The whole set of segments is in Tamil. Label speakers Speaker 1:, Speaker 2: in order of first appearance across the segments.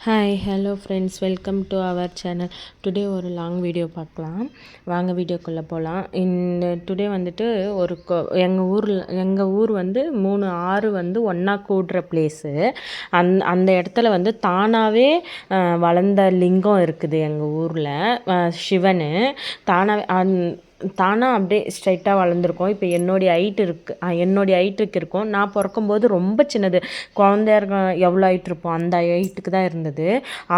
Speaker 1: Hi hello friends welcome to our channel today ஒரு லாங் வீடியோ பார்க்கலாம். வாங்க வீடியோக்குள்ளே போகலாம் இந்த டுடே வந்துட்டு ஒரு எங்கள் ஊரில் எங்கள் ஊர் வந்து மூணு ஆறு வந்து ஒன்றா கூடுற பிளேஸு அந் அந்த இடத்துல வந்து தானாகவே வளர்ந்த லிங்கம் இருக்குது எங்கள் ஊரில். சிவனு. தானாகவே அந் தானாக அப்படியே ஸ்ட்ரைட்டாக வளர்ந்துருக்கோம். இப்போ என்னுடைய ஹைட் இருக்குது என்னுடைய ஹைட்டுக்கு இருக்கும். நான் பிறக்கும்போது ரொம்ப சின்னது. குழந்தையா எவ்வளோ ஹைட் இருப்போம்? அந்த ஹைட்டுக்கு தான் இருந்தது.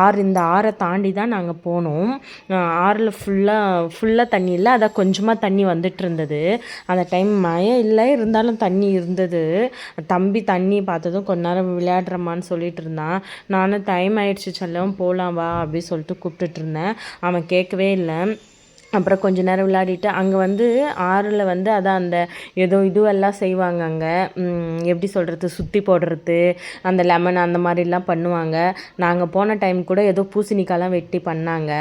Speaker 1: ஆறு இந்த ஆறை தாண்டி தான் நாங்கள் போனோம். ஆறில் ஃபுல்லாக ஃபுல்லாக தண்ணி இல்லை. அதான் கொஞ்சமாக தண்ணி வந்துட்டு இருந்தது. அந்த டைம் மழை இல்லை. இருந்தாலும் தண்ணி இருந்தது. தம்பி தண்ணி பார்த்ததும் கொஞ்ச நேரம் விளையாடுறமான்னு சொல்லிட்டு இருந்தான். நானும் டைம் ஆயிடுச்சு செல்லவும் போகலாம் வா அப்படின்னு சொல்லிட்டு கூப்பிட்டுட்டு இருந்தேன். அவன் கேட்கவே இல்லை. அப்புறம் கொஞ்ச நேரம் விளையாடிட்டு அங்கே வந்து ஆறில் வந்து அதான் அந்த ஏதோ இதுவெல்லாம் செய்வாங்க அங்கே. எப்படி சொல்கிறது சுற்றி போடுறது அந்த லெமன் அந்த மாதிரிலாம் பண்ணுவாங்க. நாங்கள் போன டைம் கூட ஏதோ பூசணிக்காலாம் வெட்டி பண்ணாங்க.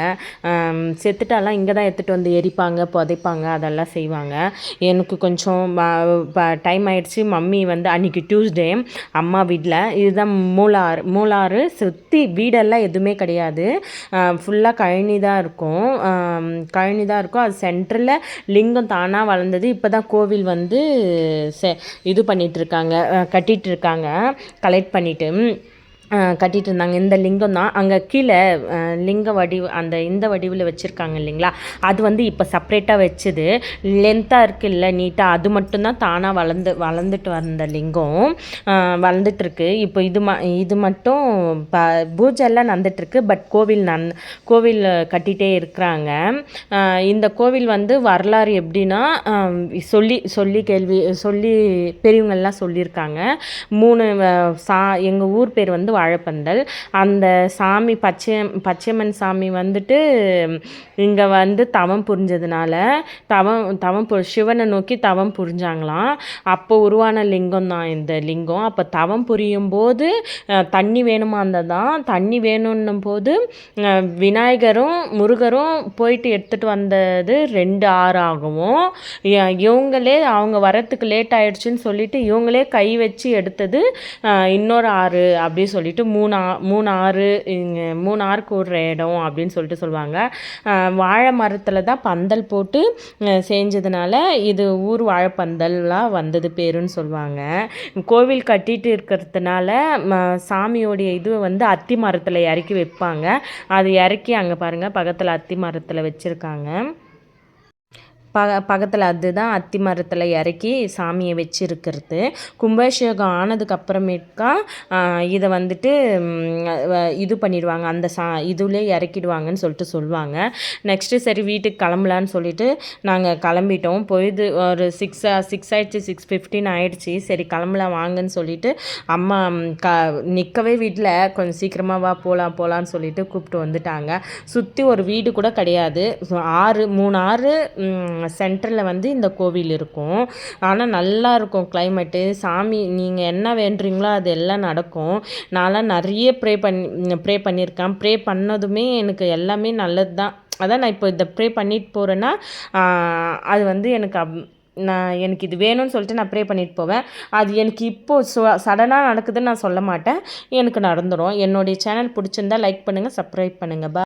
Speaker 1: செத்துட்டாலாம் இங்கே தான் எடுத்துகிட்டு வந்து எரிப்பாங்க புதைப்பாங்க அதெல்லாம் செய்வாங்க. எனக்கு கொஞ்சம் டைம் ஆயிடுச்சு. மம்மி வந்து அன்றைக்கி டியூஸ்டே அம்மா வீட்டில் இதுதான் மூலாறு மூலாறு சுற்றி வீடெல்லாம் எதுவுமே கிடையாது. ஃபுல்லாக கழனி தான் இருக்கும். கழனி பண்ணி தான் இருக்கும் அது சென்டரில் லிங்கம் தானாக வளர்ந்தது. இப்போ தான் கோவில் வந்து செ இது பண்ணிகிட்ருக்காங்க கட்டிகிட்ருக்காங்க கலெக்ட் பண்ணிவிட்டு கட்டிகிட்டு இருந்தாங்க இந்த லிங்கம் தான். அங்கே கீழே லிங்க வடிவு அந்த இந்த வடிவில் வச்சுருக்காங்க இல்லைங்களா? அது வந்து இப்போ செப்ரேட்டாக வச்சுது. லென்த்தாக இருக்குது இல்லை நீட்டாக அது மட்டும்தான் தானாக வளர்ந்து வளர்ந்துட்டு வந்த லிங்கம். வளர்ந்துட்டுருக்கு. இப்போ இது ம இது மட்டும் ப பூஜை எல்லாம் நடந்துட்டுருக்கு. பட் கோவில் நன் கோவில் கட்டிகிட்டே இருக்கிறாங்க. இந்த கோவில் வந்து வரலாறு எப்படின்னா சொல்லி சொல்லி கேள்வி சொல்லி பெரியவங்கள்லாம் சொல்லியிருக்காங்க. மூணு சா எங்கள் ஊர் பேர் வந்து வாழைப்பந்தல் அந்த சாமி பச்சை பச்சையம்மன் சாமி வந்துட்டு இங்கே வந்து தவம் புரிஞ்சதுனால தவம் தவம் பு சிவனை நோக்கி தவம் புரிஞ்சாங்களாம். அப்போ உருவான லிங்கம் தான் இந்த லிங்கம். அப்போ தவம் புரியும் போது தண்ணி வேணுமா தான் தண்ணி வேணும்னும் போது விநாயகரும் முருகரும் போயிட்டு எடுத்துகிட்டு வந்தது ரெண்டு ஆறு ஆகவும். இவங்களே அவங்க வரத்துக்கு லேட் ஆயிடுச்சுன்னு சொல்லிட்டு இவங்களே கை வச்சு எடுத்தது இன்னொரு ஆறு அப்படி சொல்லி சொல்லிட்டு மூணு மூணு ஆறு இங்கே மூணு ஆறு கூடுற இடம் அப்படின்னு சொல்லிட்டு சொல்லுவாங்க. வாழை மரத்தில் தான் பந்தல் போட்டு செஞ்சதுனால இது ஊர் வாழைப்பந்தல்லாம் வந்தது பேருன்னு சொல்லுவாங்க. கோவில் கட்டிட்டு இருக்கிறதுனால சாமியோடைய இது வந்து அத்தி மரத்தில் இறக்கி வைப்பாங்க. அது இறக்கி அங்கே பாருங்கள் பக்கத்தில் அத்தி மரத்தில் வச்சுருக்காங்க. ப பக்கத்தில் அதுதான் அத்தி மரத்தில் இறக்கி சாமியை வச்சுருக்கிறது. கும்பாபிஷேகம் ஆனதுக்கு இதை வந்துட்டு இது பண்ணிடுவாங்க. அந்த சா இதுலேயே இறக்கிடுவாங்கன்னு சொல்லிட்டு சொல்லுவாங்க. நெக்ஸ்ட்டு சரி வீட்டுக்கு கிளம்பலான்னு சொல்லிட்டு நாங்கள் கிளம்பிட்டோம். போயிது ஒரு சிக்ஸ் சிக்ஸ் ஆயிடுச்சு சிக்ஸ் ஃபிஃப்டின் ஆயிடுச்சு. சரி கிளம்பலாம் வாங்கன்னு சொல்லிட்டு அம்மா க நிற்கவே வீட்டில் கொஞ்சம் சீக்கிரமாக வா போகலாம் போகலான்னு சொல்லிட்டு கூப்பிட்டு வந்துட்டாங்க. சுற்றி ஒரு வீடு கூட கிடையாது. ஆறு மூணு ஆறு சென்டரில் வந்து இந்த கோவில் இருக்கும். ஆனால் நல்லா இருக்கும் கிளைமேட்டு சாமி நீங்கள் என்ன வேண்டுறீங்களோ அது எல்லாம் நடக்கும். நான்லாம் நிறைய ப்ரே பண்ணி ப்ரே பண்ணியிருக்கேன். ப்ரே பண்ணதுமே எனக்கு எல்லாமே நல்லது தான் அதான் நான் இப்போ இதை ப்ரே பண்ணிட்டு போகிறேன்னா அது வந்து எனக்கு அப் நான் எனக்கு இது வேணும்னு சொல்லிட்டு நான் ப்ரே பண்ணிட்டு போவேன். அது எனக்கு இப்போது சு சடனாக நடக்குதுன்னு நான் சொல்ல மாட்டேன். எனக்கு நடந்துடும் என்னுடைய சேனல் பிடிச்சிருந்தா லைக் பண்ணுங்கள் சப்ஸ்கிரைப் பண்ணுங்கள் பா